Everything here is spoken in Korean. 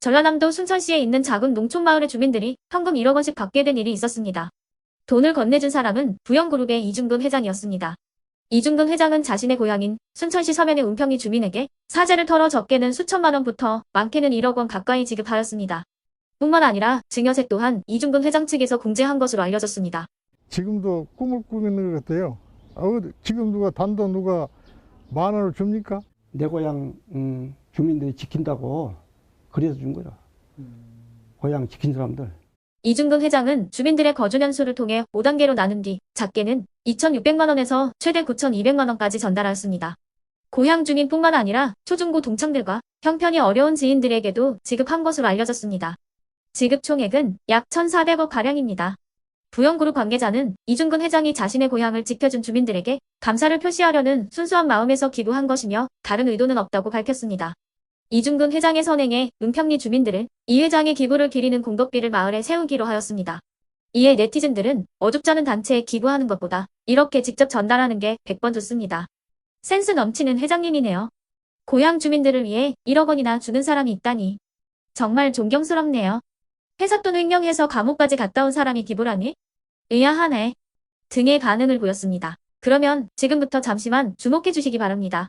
전라남도 순천시에 있는 작은 농촌 마을의 주민들이 현금 1억 원씩 받게 된 일이 있었습니다. 돈을 건네준 사람은 부영그룹의 이중근 회장이었습니다. 이중근 회장은 자신의 고향인 순천시 서면의 은평리 주민에게 사재를 털어 적게는 수천만 원부터 많게는 1억 원 가까이 지급하였습니다. 뿐만 아니라 증여세 또한 이중근 회장 측에서 공제한 것으로 알려졌습니다. 지금도 꿈을 꾸는 것 같아요. 지금 누가 단돈 누가 만 원을 줍니까? 내 고향 음, 주민들이 지킨다고 그래서 준 거야. 고향 지킨 사람들. 이중근 회장은 주민들의 거주 년수를 통해 5단계로 나눈 뒤 작게는 2,600만 원에서 최대 9,200만 원까지 전달하였습니다. 고향 주민뿐만 아니라 초중고 동창들과 형편이 어려운 지인들에게도 지급한 것으로 알려졌습니다. 지급 총액은 약 1,400억 가량입니다. 부영그룹 관계자는 이중근 회장이 자신의 고향을 지켜준 주민들에게 감사를 표시하려는 순수한 마음에서 기부한 것이며 다른 의도는 없다고 밝혔습니다. 이중근 회장의 선행에 은평리 주민들은 이 회장의 기부를 기리는 공덕비를 마을에 세우기로 하였습니다. 이에 네티즌들은 어줍잖은 단체에 기부하는 것보다 이렇게 직접 전달하는 게 100번 좋습니다. 센스 넘치는 회장님이네요. 고향 주민들을 위해 1억 원이나 주는 사람이 있다니. 정말 존경스럽네요. 회사 돈 횡령해서 감옥까지 갔다 온 사람이 기부라니? 의아하네. 등의 반응을 보였습니다. 그러면 지금부터 잠시만 주목해 주시기 바랍니다.